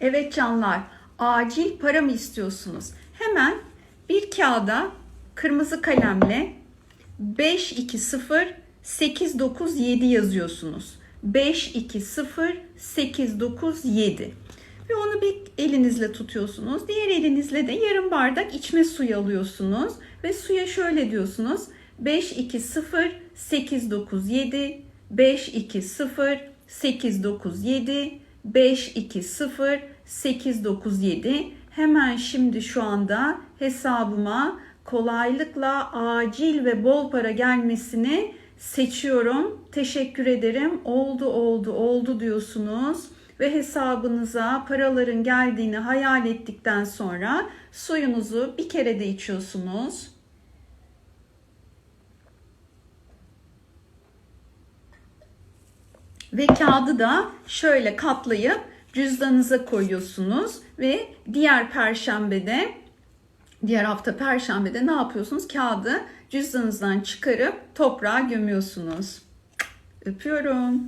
Evet canlar, acil para mı istiyorsunuz? Hemen bir kağıda kırmızı kalemle 520 897 yazıyorsunuz. 520 897 ve onu bir elinizle tutuyorsunuz. Diğer elinizle de yarım bardak içme suyu alıyorsunuz ve suya şöyle diyorsunuz. 520 897 520 897 520 897 hemen şimdi şu anda hesabıma kolaylıkla acil ve bol para gelmesini seçiyorum. Teşekkür ederim. Oldu oldu oldu diyorsunuz ve hesabınıza paraların geldiğini hayal ettikten sonra suyunuzu bir kere de içiyorsunuz. Ve kağıdı da şöyle katlayıp cüzdanınıza koyuyorsunuz ve diğer perşembede diğer hafta perşembede ne yapıyorsunuz? Kağıdı cüzdanınızdan çıkarıp toprağa gömüyorsunuz. Öpüyorum.